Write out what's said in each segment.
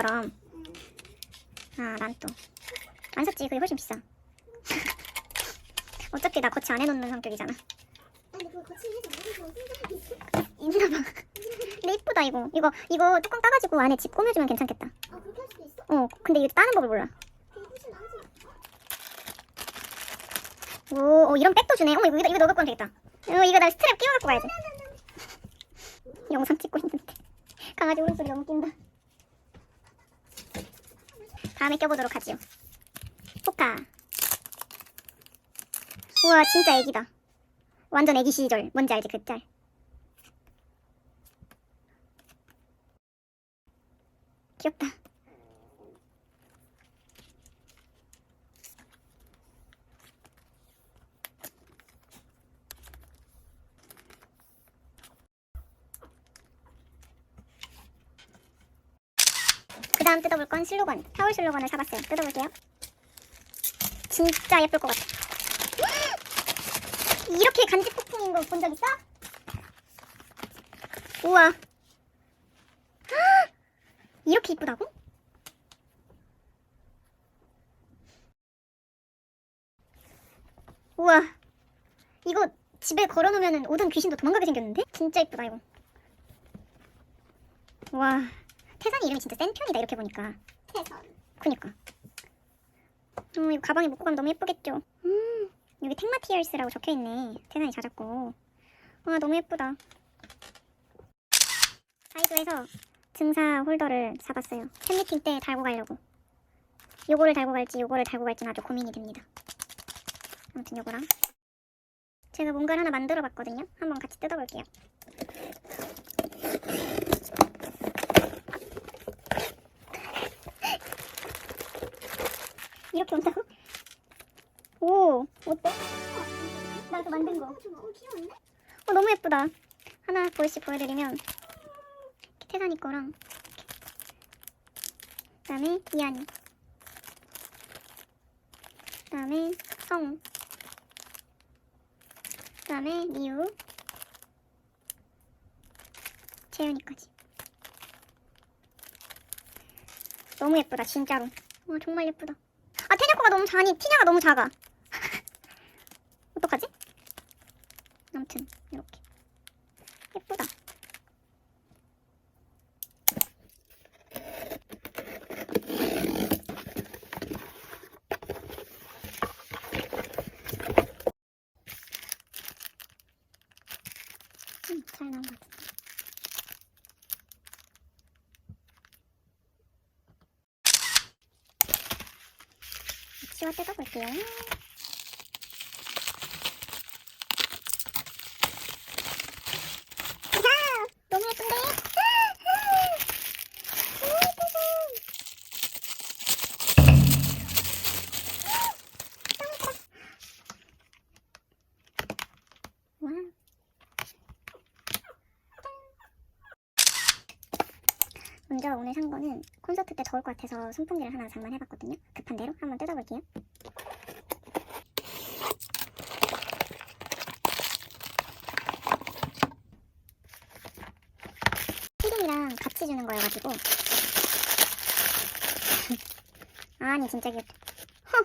약간 무드등처럼 아 난 또 안 샀지 그게 훨씬 비싸 어차피 나 거치 안 해놓는 성격이잖아 있나봐 근데 이쁘다 이거 이거 이거 뚜껑 따가지고 안에 집 꾸며주면 괜찮겠다 어 근데 이거 따는 법을 몰라 오, 어, 이런 백도 주네. 어머, 이거, 이거 너 갖고 하면 되겠다. 어, 이거 나 스트랩 끼워 갖고 가야지. 영상 찍고 있는데. 강아지 울음소리 너무 낀다. 다음에 껴보도록 하지요. 포카. 우와, 진짜 애기다. 완전 애기 시절. 뭔지 알지, 그 짤. 귀엽다. 그 다음 뜯어볼 건 슬로건. 타월 슬로건을 사봤어요. 뜯어볼게요. 진짜 예쁠 것 같아. 이렇게 간지 폭풍인 거 본 적 있어? 우와. 이렇게 이쁘다고? 우와. 이거 집에 걸어놓으면 오던 귀신도 도망가게 생겼는데? 진짜 이쁘다 이거. 와. 태산이 이름이 진짜 센 편이다 이렇게 보니까. 태선. 그니까. 어, 이거 가방에 묶고 가면 너무 예쁘겠죠. 음, 여기 텍마티얼스라고 적혀있네. 태산이 자작고. 와, 너무 예쁘다. 사이드에서 증사 홀더를 사봤어요. 팬미팅 때 달고 가려고. 요거를 달고 갈지 요거를 달고 갈지는 아주 고민이 됩니다. 아무튼 요거랑. 제가 뭔가를 하나 만들어 봤거든요. 한번 같이 뜯어볼게요. 이렇게 온다고? 오, 어때? 나도 만든 거. 어? 어, 너무 예쁘다. 하나 보이씩 보여드리면 이렇게 태산이 거랑. 그다음에 이한이 그다음에 성우 그다음에 미우 재윤이까지 너무 예쁘다 진짜로 와 정말 예쁘다 아 태녀코가 너무 작니 티냐가 너무 작아 어떡하지? 아무튼 이렇게 예쁘다. 음, 잘 나온 것 같아. 치워 뜯어볼게요. 먼저 오늘 산 거는 콘서트 때 더울 것 같아서 선풍기를 하나 장만해봤거든요. 급한 대로 한번 뜯어볼게요. 피딩이랑 같이 주는 거여가지고 아니 진짜 귀엽다 허!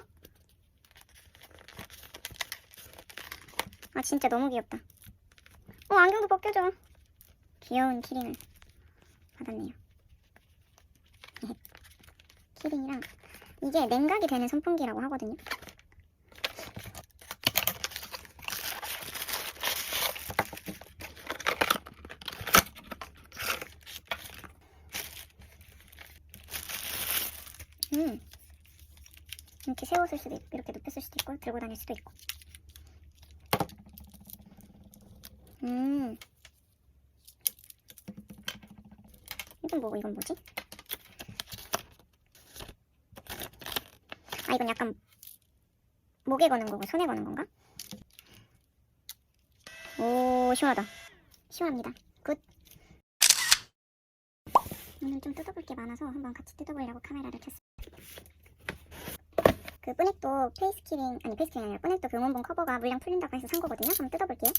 아 진짜 너무 귀엽다. 어 안경도 벗겨져 귀여운 키링을 받았네요. 키링이랑 이게 냉각이 되는 선풍기라고 하거든요 수도 있고 이렇게 높였을 수도 있고 들고 다닐 수도 있고. 음. 이건 뭐고 이건 뭐지? 아 이건 약간 목에 거는 거고 손에 거는 건가? 오 시원하다. 시원합니다. 굿. 오늘 좀 뜯어볼 게 많아서 한번 같이 뜯어보려고 카메라를 켰습니다. 그 뿌넥도 페이스키링 아니 페이스키링 아니라 뿌넥도 그 응원봉 커버가 물량 풀린다고 해서 산 거거든요. 한번 뜯어볼게요.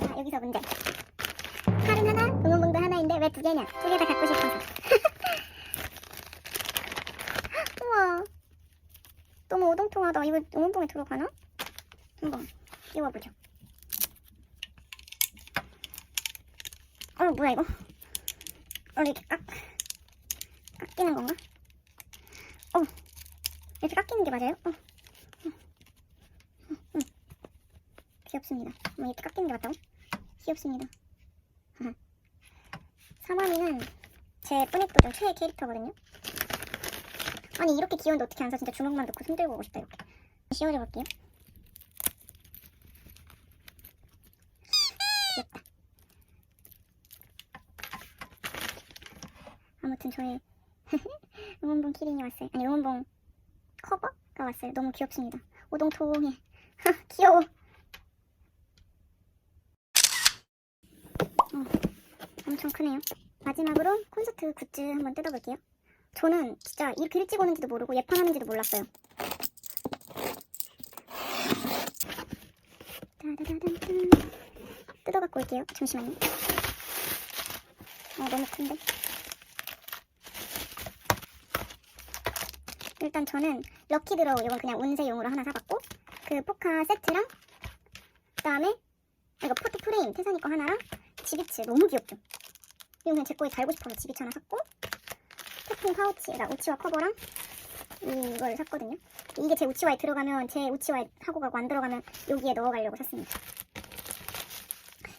자 여기서 문제. 칼은 하나 응원봉도 하나인데 왜 두 개냐? 두 개 다 갖고 싶어서. 우와. 너무 오동통하다. 이거 응원봉에 들어가나? 한번 띄워보죠. 어 뭐야 이거? 어 이렇게 깎 깎이는 건가? 어 이렇게 깎이는 게 맞아요? 어. 음. 음, 음. 귀엽습니다 뭐 이렇게 깎이는 게 맞다고? 귀엽습니다 사마미는 제 뿌넥도 중 최애 캐릭터거든요 아니 이렇게 귀여운데 어떻게 안 사? 진짜 주먹만 넣고 손 들고 오고 싶다 이렇게 씌워줘 볼게요 귀엽다 아무튼 저의 응원봉 키링이 왔어요 아니 응원봉 커버가 왔어요 너무 귀엽습니다 오동통해 귀여워 어, 엄청 크네요 마지막으로 콘서트 굿즈 한번 뜯어볼게요 저는 진짜 이렇게 일찍 오는지도 모르고 예판하는지도 몰랐어요. 뜯어갖고 올게요. 잠시만요. 어, 너무 큰데? 일단 저는 럭키 드로우 이건 그냥 운세용으로 하나 사봤고 그 포카 세트랑 그다음에 이거 포토 프레임 태산이 거 하나랑 지비츠 너무 귀엽죠? 이거 그냥 제 거에 달고 싶어서 지비츠 하나 샀고 태풍 파우치에다 우치와 커버랑 이걸 샀거든요. 이게 제 우치와에 들어가면 제 우치와에 하고 가고 안 들어가면 여기에 넣어가려고 샀습니다.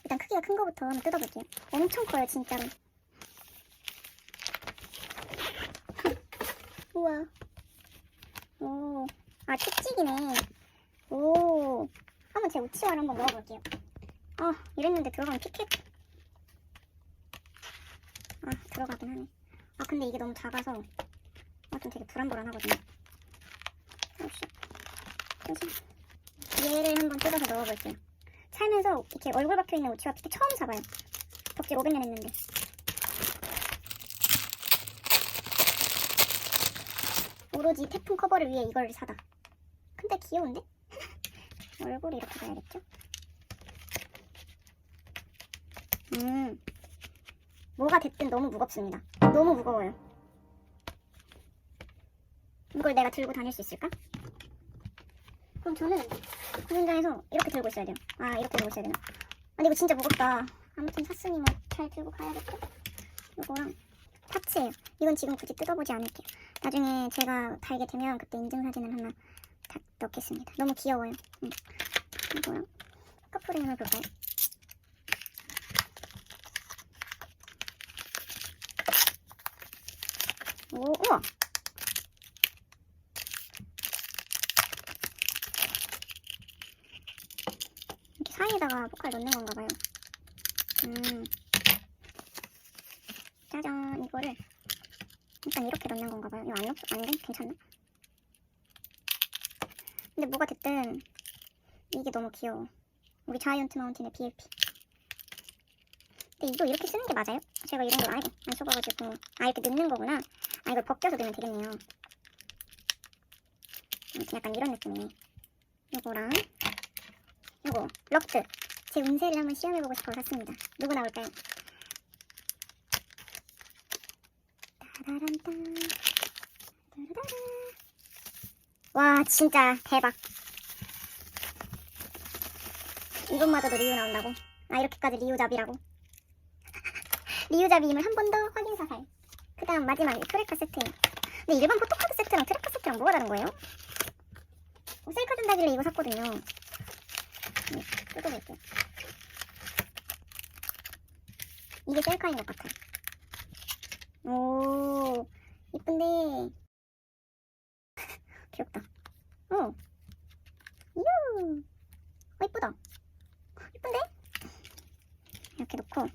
일단 크기가 큰 거부터 한번 뜯어볼게요. 엄청 커요 진짜로. 우와. 오. 아 촉찍이네. 오. 한번 제 우치와를 한번 먹어볼게요. 아 이랬는데 들어가면 피켓. 아 들어가긴 하네. 아 근데 이게 너무 작아서 아, 좀 되게 불안불안하거든요. 어, 씨. 그래서 얘를 한번 뜯어서 넣어볼게요. 살면서 이렇게 얼굴 박혀있는 우치와 피켓 처음 사봐요. 덕질 500년 했는데. 오로지 태풍 커버를 위해 이걸 사다. 근데 귀여운데? 얼굴이 이렇게 가야겠죠? 음. 뭐가 됐든 너무 무겁습니다. 너무 무거워요. 이걸 내가 들고 다닐 수 있을까? 그럼 저는 공연장에서 이렇게 들고 있어야 돼요. 아 이렇게 들고 있어야 되나? 아 근데 이거 진짜 무겁다. 아무튼 샀으니 뭐 잘 들고 가야겠고. 이거랑 파츠예요. 이건 지금 굳이 뜯어보지 않을게요. 나중에 제가 달게 되면 그때 인증사진을 하나 다 넣겠습니다. 너무 귀여워요. 응. 이거랑 커플링을 볼까요? 오, 우와. 이렇게 사이에다가 포카를 넣는 건가 봐요. 음. 짜잔, 이거를 일단 이렇게 넣는 안 돼? 괜찮나? 근데 뭐가 됐든 이게 너무 귀여워. 우리 자이언트 마운틴의 BLP. 근데 이거 이렇게 쓰는 게 맞아요? 제가 이런 걸 아예 안 써봐가지고 아 이렇게 넣는 거구나. 아 이걸 벗겨서 넣으면 되겠네요. 아무튼 약간 이런 느낌이네. 요거랑 요거 럭드 제 운세를 한번 시험해보고 싶어서 샀습니다. 누구 나올까요? 따라라라. 와 진짜 대박. 이것마저도 리우 나온다고? 아 이렇게까지 리우 잡이라고? 리우 잡이임을 한 번 더 확인 사살. 그 다음 마지막에 트래커 세트예요. 근데 일반 포토카드 세트랑 트래커 세트랑 뭐가 다른 거예요? 어, 셀카 준다길래 이거 샀거든요. 네, 뜯어볼게요. 이게 셀카인 것 같아요. 오, 이쁜데. 귀엽다. 어. 이야. 어, 이쁘다. 이쁜데? 이렇게 놓고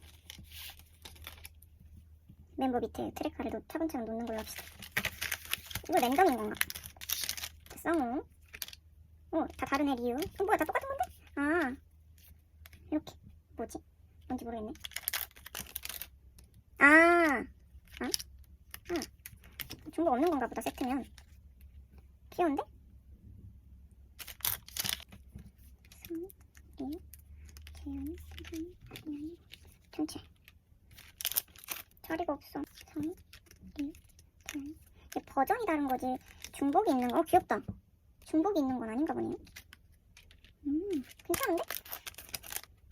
멤버 밑에 트랙카를 놓, 차근차근 놓는 걸로 합시다. 이거 랜덤인 건가? 성우. 어, 다 다른 애 리유. 어, 뭐야, 다 똑같은 건데? 아, 이렇게. 뭐지? 뭔지 모르겠네. 아, 아, 아. 중복 없는 건가 보다, 세트면. 귀여운데? 성우, 리유, 재현이, 태현이, 한현이, 전체. 자리가 없어. 성우, 리유, 태현이. 이게 버전이 다른 거지. 중복이 있는 거, 어, 귀엽다. 중복이 있는 건 아닌가 보네요. 음, 괜찮은데?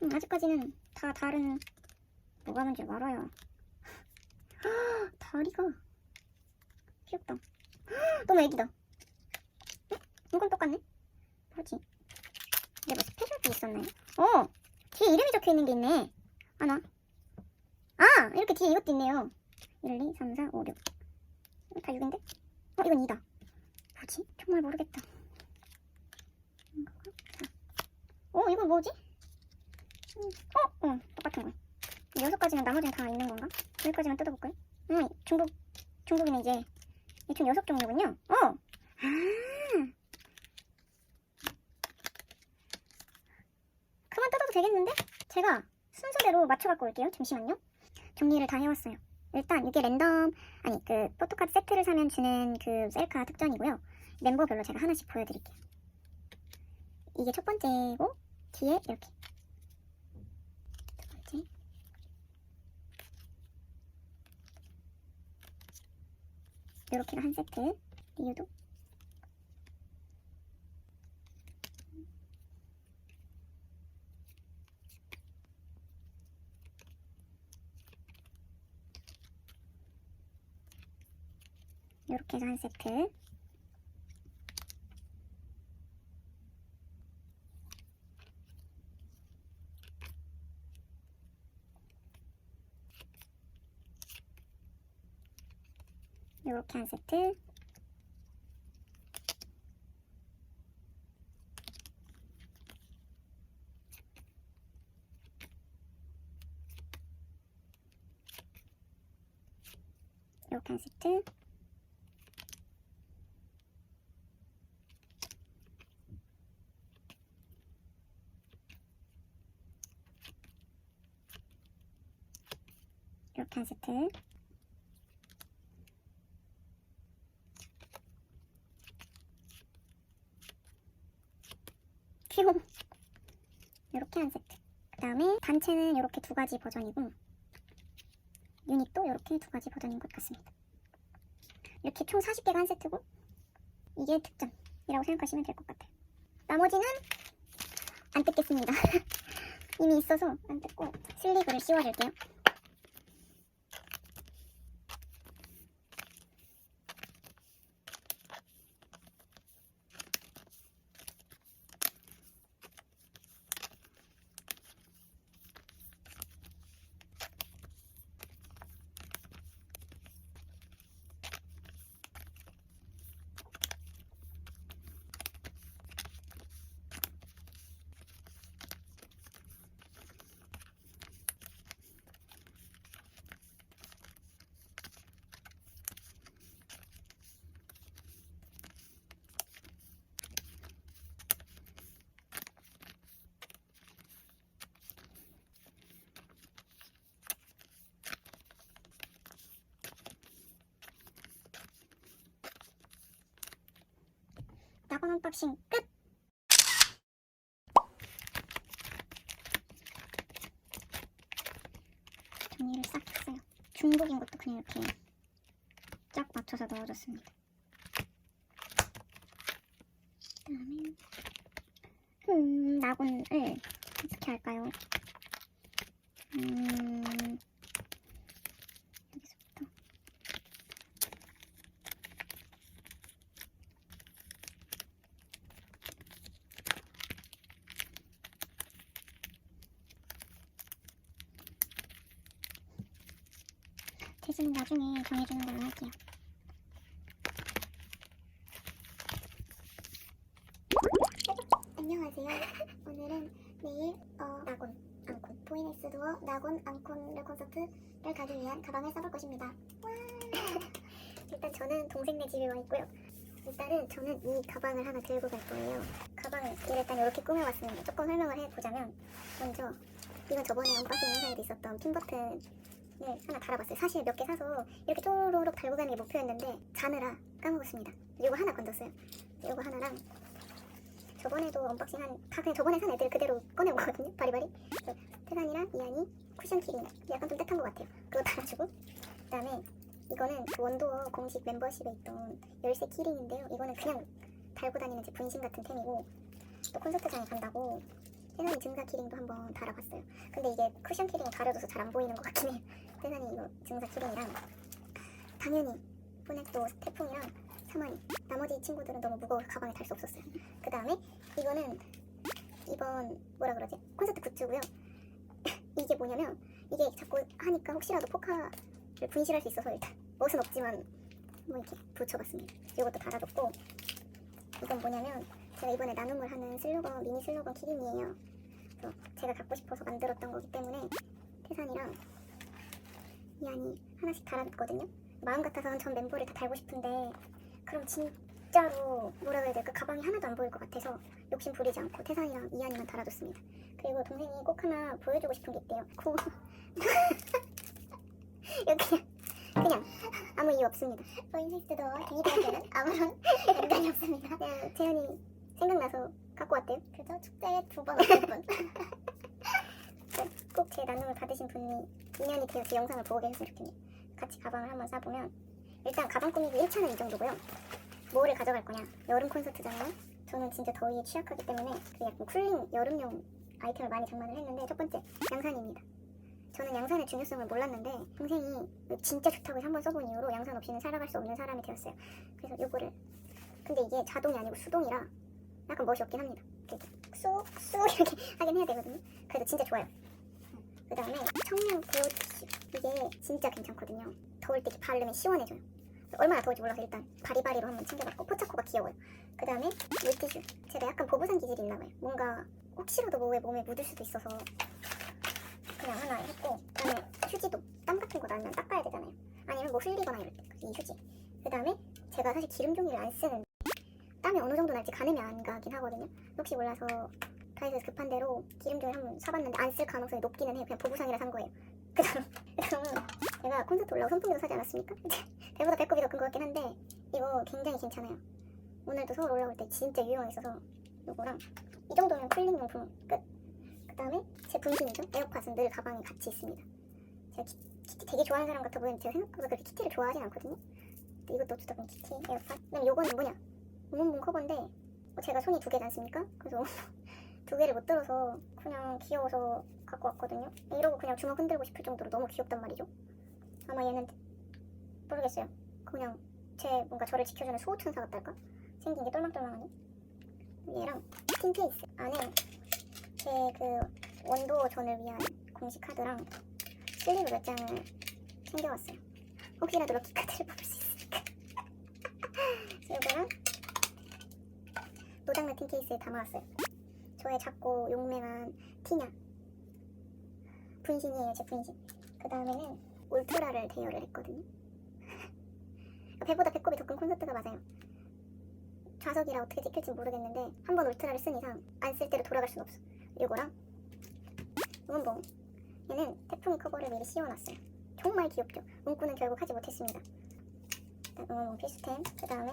음, 아직까지는 다 다른 뭐가 뭔지 알아요. 다리가 귀엽다. 너무 애기다. 응? 이건 똑같네. 뭐지? 이게 뭐 스페셜티 있었나요? 어! 뒤에 이름이 적혀 있는 게 있네. 하나. 아! 이렇게 뒤에 이것도 있네요. 1, 2, 3, 4, 5, 6. 다 6인데? 어, 이건 2다. 뭐지? 정말 모르겠다. 이거가 4. 어, 이거 뭐지? 음, 어, 어, 똑같은 거. 여섯 가지는 나머지는 다 있는 건가? 여기까지만 뜯어볼까요? 응, 중복, 중복이네 이제. 이총 여섯 종류군요. 어, 아, 그만 뜯어도 되겠는데? 제가 순서대로 맞춰갖고 올게요. 잠시만요. 정리를 다 해왔어요. 일단 이게 랜덤, 아니 그 포토카드 세트를 사면 주는 그 셀카 특전이고요. 멤버별로 제가 하나씩 보여드릴게요. 이게 첫 번째고 뒤에 이렇게 두 번째 이렇게가 한 세트 리유도 이렇게 해서 한 세트. 이렇게 한 세트. 이렇게 한 세트 이렇게 한 세트 귀여워. 이렇게 한 세트. 그 다음에 단체는 이렇게 두 가지 버전이고 유닛도 이렇게 두 가지 버전인 것 같습니다. 이렇게 총 40개가 한 세트고 이게 특전이라고 생각하시면 될 것 같아요. 나머지는 안 뜯겠습니다. 이미 있어서 안 뜯고 슬리브를 씌워줄게요. 낙원 언박싱 끝! 정리를 싹 했어요. 중복인 것도 그냥 이렇게 쫙 맞춰서 넣어줬습니다. 그 다음에 음, 낙원을 어떻게 할까요? 음, 여기서부터 대신은 나중에 정해주는 걸로 할게요. 안녕하세요. 오늘은 내일 어 낙원, 안콘, 보이넥스 도어 나곤 콘서트를 가기 위한 가방을 싸볼 것입니다. 와! 일단 저는 동생네 집에 와 있고요. 일단은 저는 이 가방을 하나 들고 갈 거예요. 가방을 일단 이렇게 꾸며봤습니다. 조금 설명을 해보자면 먼저 이건 저번에 언박싱 영상에도 있었던 핀 버튼을 하나 달아봤어요. 사실 몇 개 사서 이렇게 쪼로록 달고 가는 게 목표였는데 자느라 까먹었습니다. 이거 하나 건졌어요. 이거 하나랑 저번에도 언박싱 한다 그냥 저번에 산 애들 그대로 꺼내온 거거든요. 바리바리. 그래서 태산이랑 이안이 쿠션 키링 약간 좀 떼탄 것 같아요. 그거 달아주고 그다음에 이거는 그 원도어 공식 멤버십에 있던 열쇠 키링인데요. 이거는 그냥 달고 다니는 제 분신 같은 템이고 또 콘서트장에 간다고 태산이 증사 키링도 한번 달아봤어요. 근데 이게 쿠션 키링 가려져서 잘 안 보이는 것 같긴 해요. 태산이 이거 증사 키링이랑 당연히 포넥도 태풍이랑 사마니 나머지 친구들은 너무 무거워서 가방에 달 수 없었어요. 그 다음에 이거는 이번 뭐라 그러지 콘서트 굿즈고요. 이게 뭐냐면 이게 자꾸 하니까 혹시라도 포카를 분실할 수 있어서 일단 멋은 없지만 뭐 이렇게 붙여봤습니다. 이것도 달아뒀고 이건 뭐냐면 제가 이번에 나눔을 하는 슬로건 미니 슬로건 키링이에요. 제가 갖고 싶어서 만들었던 거기 때문에 태산이랑 이안이 하나씩 달아뒀거든요. 마음 같아서는 전 멤버를 다 달고 싶은데 그럼 진짜 로 뭐라 그래야 될까 가방이 하나도 안 보일 것 같아서 욕심 부리지 않고 태산이랑 이안이만 달아뒀습니다. 그리고 동생이 꼭 하나 보여주고 싶은 게 있대요. 고 이거 그냥 그냥 아무 이유 없습니다. 포인섹스도 데이비한테는 아무런 연관이 없습니다. 그냥 재현이 생각나서 갖고 왔대요. 그죠? 축제에 두 번 왔을 뿐. 꼭 제 나눔을 받으신 분이 인연이 되어서 영상을 보고 계셨으면 좋겠네요. 같이 가방을 한번 싸보면 일단 가방 꾸미기 1차는 이 정도고요. 뭐를 가져갈 거냐? 여름 콘서트잖아요. 저는 진짜 더위에 취약하기 때문에 그 약간 쿨링 여름용 아이템을 많이 장만을 했는데 첫 번째 양산입니다. 저는 양산의 중요성을 몰랐는데 동생이 진짜 좋다고 해서 한번 써본 이후로 양산 없이는 살아갈 수 없는 사람이 되었어요. 그래서 요거를 근데 이게 자동이 아니고 수동이라 약간 멋이 없긴 합니다. 이렇게 쑥쑥 이렇게 하긴 해야 되거든요. 그래도 진짜 좋아요. 그 다음에 청량 보호티슈 이게 진짜 괜찮거든요. 더울 때 이렇게 바르면 시원해져요. 얼마나 더울지 몰라서 일단 바리바리로 한번 챙겨봤고 포차코가 귀여워요. 그 다음에 물티슈 제가 약간 보부상 기질이 있나봐요. 뭔가 혹시라도 뭐에 몸에 묻을 수도 있어서 그냥 하나 했고 그 다음에 휴지도 땀 같은 거 나면 닦아야 되잖아요. 아니면 뭐 흘리거나 이럴 때 이 휴지. 그 다음에 제가 사실 기름 종이를 안 쓰는 땀이 어느 정도 날지 가늠이 안 가긴 하거든요. 혹시 몰라서 다이소에서 급한 대로 기름 종이 한번 사봤는데 안 쓸 가능성이 높기는 해요. 그냥 보부상이라 산 거예요. 그 다음 그 다음 제가 콘서트 올라고 선풍기도 사지 않았습니까? 배보다 배꼽이 더 큰 것 같긴 한데 이거 굉장히 괜찮아요. 오늘도 서울 올라올 때 진짜 유용했어서 이거랑 이 정도면 쿨링 용품 끝. 그 다음에 제 분신이죠. 에어팟은 늘 가방에 같이 있습니다. 제가 키, 키티 되게 좋아하는 사람 같아 보이는데 제가 생각보다 그렇게 키티를 좋아하진 않거든요. 이것도 어쩌다 보니 키티 에어팟. 그다음에 요거는 뭐냐? 오문봉 커버인데 어, 제가 손이 두 개지 않습니까? 그래서 두 개를 못 들어서 그냥 귀여워서 갖고 왔거든요. 이러고 그냥 주먹 흔들고 싶을 정도로 너무 귀엽단 말이죠. 아마 얘는 모르겠어요. 그냥 제 뭔가 저를 지켜주는 수호천사 같달까? 생긴 게 똘망똘망하네. 얘랑 틴 케이스 안에 제 그 원도 전을 위한 공식 카드랑 슬리브 몇 장을 챙겨왔어요. 혹시라도 럭키 카드를 뽑을 수 있으니까. 이거랑 노장면 틴 케이스에 담아왔어요. 저의 작고 용맹한 티냐? 분신이에요 제 분신. 그 다음에는 울트라를 대여를 했거든요. 배보다 배꼽이 더 큰 콘서트가 맞아요. 좌석이라 어떻게 찍힐지 모르겠는데 한 번 울트라를 쓴 이상 안 쓸 때로 돌아갈 순 없어. 요거랑 응원봉. 얘는 태풍이 커버를 미리 씌워놨어요. 정말 귀엽죠? 문구는 결국 하지 못했습니다. 응원봉 필수템. 그 다음에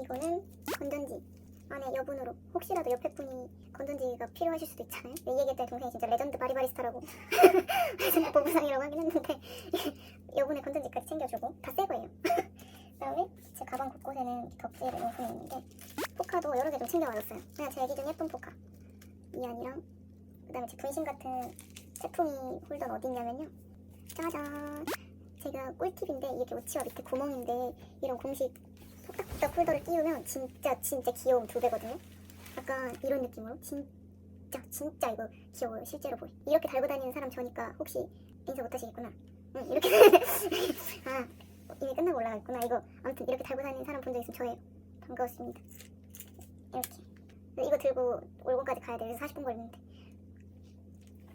이거는 건전지 안에 여분으로 혹시라도 옆에 분이 건전지가 필요하실 수도 있잖아요. 이 얘기했더니 동생이 진짜 레전드 바리바리스타라고 레전드 보부상이라고 하긴 했는데 여분에 건전지까지 챙겨주고 다 새 거예요. 그다음에 제 가방 곳곳에는 덕질 용품이 있는데 포카도 여러 개 좀 챙겨와줬어요. 그냥 제 애기 중 예쁜 포카 이안이랑 그다음에 제 분신 같은 제품이 홀더는 어디 있냐면요. 짜잔 제가 꿀팁인데 이게 우치와 밑에 구멍인데 이런 공식 딱 폴더를 띄우면 진짜 진짜 귀여움 두 배거든요. 약간 이런 느낌으로 진짜 진짜 이거 귀여워요 실제로 보이. 이렇게 달고 다니는 사람 저니까 혹시 인사 못하시겠구나. 응 이렇게 아 이미 끝나고 올라가 있구나. 이거 아무튼 이렇게 달고 다니는 사람 본 적 있으면 저예요. 반가웠습니다. 이렇게 이거 들고 올공까지 가야 돼. 그래서 40분 걸리는데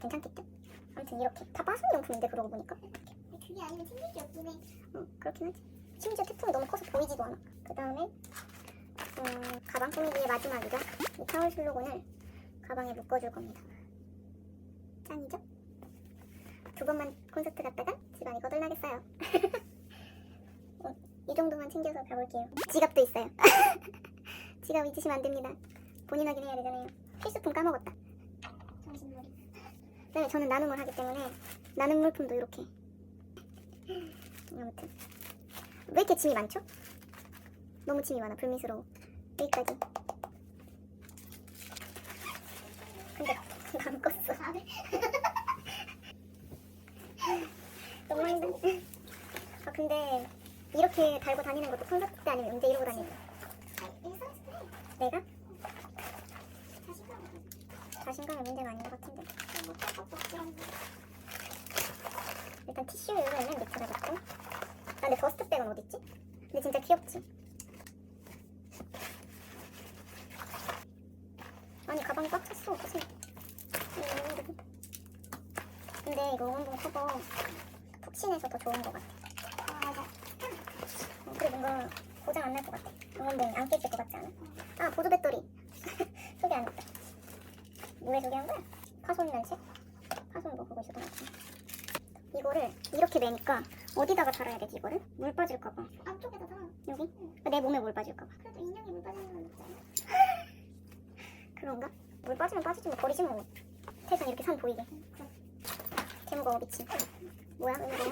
괜찮겠죠? 아무튼 이렇게 다 빠순용품인데 그러고 보니까 그게 아니면 챙길 게 없긴 해. 응 그렇긴 하지. 심지어 태풍이 너무 커서 보이지도 않아. 그 다음에 음, 가방 꾸미기의 마지막이죠. 이 타월 슬로건을 가방에 묶어줄 겁니다. 짱이죠? 두 번만 콘서트 갔다가 집안이 거덜나겠어요. 어, 이 정도만 챙겨서 가볼게요. 지갑도 있어요. 지갑 잊으시면 안 됩니다. 본인 확인해야 되잖아요. 필수품 까먹었다. 정신머리. 네, 저는 나눔을 하기 때문에 나눔 물품도 이렇게. 아무튼 왜 이렇게 짐이 많죠? 너무 짐이 많아 불미스러워. 여기까지. 근데 안 껐어. 너무 힘든. 아 근데 이렇게 달고 다니는 것도 콘서트 때 아니면 언제 이러고 다니지? 내가? 자신감의 문제가 아닌 것 같은데. 일단 티슈는 맨 밑에다 놓고. 아 근데 더스트백은 어딨지? 근데 진짜 귀엽지? 아니 가 방이 꽉 찼어 음, 근데 이거 응원봉 커버 푹신해서 더 좋은 것 같아 아 맞아 어, 그래 뭔가 고장 안 날 것 같아 응원봉이 안 깨질 것 같지 않아? 아 보조 배터리 소개 안 했다 왜 소개한 거야? 파손 면책? 파손 뭐 그거 있었던 것 같아 이거를 이렇게 매니까 어디다가 달아야 되지 이거를? 물 빠질까봐 앞쪽에다 다 여기? 내 몸에 물 빠질까봐 그래도 인형이 물 빠지는 건 있잖아. 그런가? 물 빠지면 빠지지 뭐 버리지 뭐 태산 이렇게 산 보이게. 개 무거워 미친. 뭐야 왜 무거워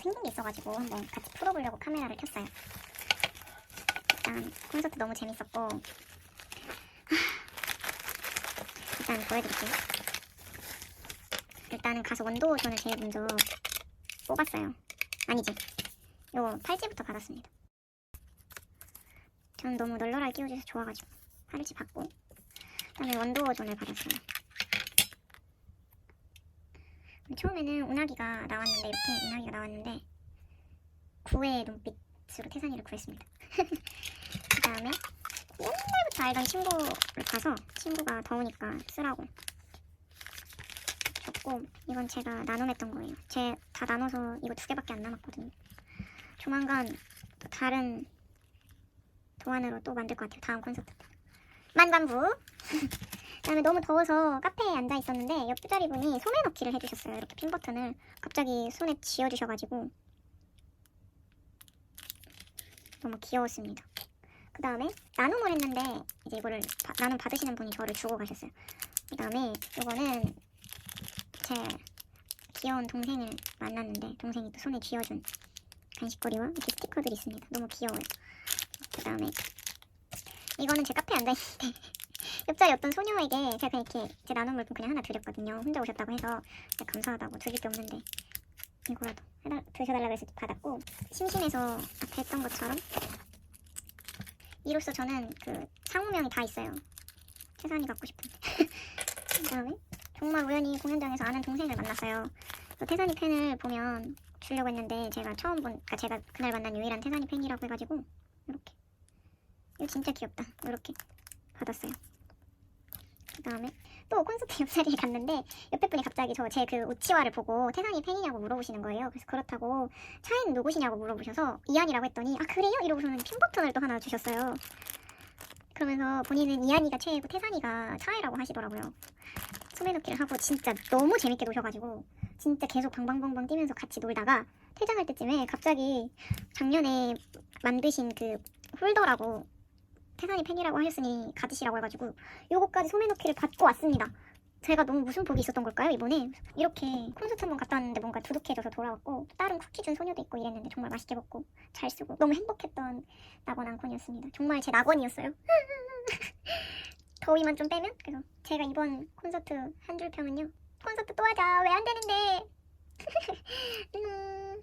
생긴 게 있어가지고 한번 같이 풀어보려고 카메라를 켰어요. 일단 콘서트 너무 재밌었고 하, 일단 보여드릴게요. 일단은 가서 원도전을 제일 먼저 뽑았어요. 아니지. 요거 팔찌부터 받았습니다. 저는 너무 널널하게 끼워줘서 좋아가지고 팔찌 받고 그다음에 원도전을 받았어요. 처음에는 운하기가 나왔는데 이렇게 운하기가 나왔는데 구의 눈빛으로 태산이를 구했습니다. 그 다음에 옛날부터 알던 친구를 가서 친구가 더우니까 쓰라고 줬고 이건 제가 나눔했던 거예요. 제 다 나눠서 이거 두 개밖에 안 남았거든요. 조만간 또 다른 도안으로 또 만들 것 같아요. 다음 콘서트 때. 만반부. 그다음에 너무 더워서 카페에 앉아 있었는데 옆자리 분이 소매 넣기를 해주셨어요. 이렇게 핀 버튼을 갑자기 손에 쥐어주셔가지고 너무 귀여웠습니다. 그 다음에 나눔을 했는데 이제 이거를 바- 나눔 받으시는 분이 저를 주고 가셨어요. 그 다음에 이거는 제 귀여운 동생을 만났는데 동생이 또 손에 쥐어준 간식거리와 이렇게 스티커들이 있습니다. 너무 귀여워요. 그 다음에 이거는 제 카페에 앉아있는데 옆자리 어떤 소녀에게 제가 그냥 이렇게 제 나눔 물품 그냥 하나 드렸거든요. 혼자 오셨다고 해서 감사하다고 드릴 게 없는데 이거라도 해달, 드셔달라고 해서 받았고 심심해서 앞에 했던 것처럼 이로써 저는 그 상호명이 다 있어요. 태산이 갖고 싶은데 그 다음에 정말 우연히 공연장에서 아는 동생을 만났어요. 또 태산이 팬을 보면 주려고 했는데 제가 처음 본, 그러니까 제가 그날 만난 유일한 태산이 팬이라고 해가지고 이렇게 이거 진짜 귀엽다. 이렇게 받았어요. 그 다음에 또 콘서트 옆자리에 갔는데 옆에 분이 갑자기 저 제그 우치와를 보고 태산이 팬이냐고 물어보시는 거예요. 그래서 그렇다고 차이는 누구시냐고 물어보셔서 이한이라고 했더니 아 그래요? 이러고서는 핀 버튼을 또 하나 주셨어요. 그러면서 본인은 이한이가 최애고 태산이가 차이라고 하시더라고요. 소매넣기를 하고 진짜 너무 재밌게 노셔가지고 진짜 계속 방방방방 뛰면서 같이 놀다가 퇴장할 때쯤에 갑자기 작년에 만드신 그 홀더라고 태산이 팬이라고 하셨으니 가지시라고 해가지고 요거까지 소매넣기를 받고 왔습니다. 제가 너무 무슨 복이 있었던 걸까요 이번에 이렇게 콘서트 한 번 갔다 왔는데 뭔가 두둑해져서 돌아왔고 또 다른 쿠키 준 소녀도 있고 이랬는데 정말 맛있게 먹고 잘 쓰고 너무 행복했던 낙원 앙콘이었습니다. 정말 제 낙원이었어요. 더위만 좀 빼면 그래서 제가 이번 콘서트 한 줄 평은요 콘서트 또 하자 왜 안 되는데 음,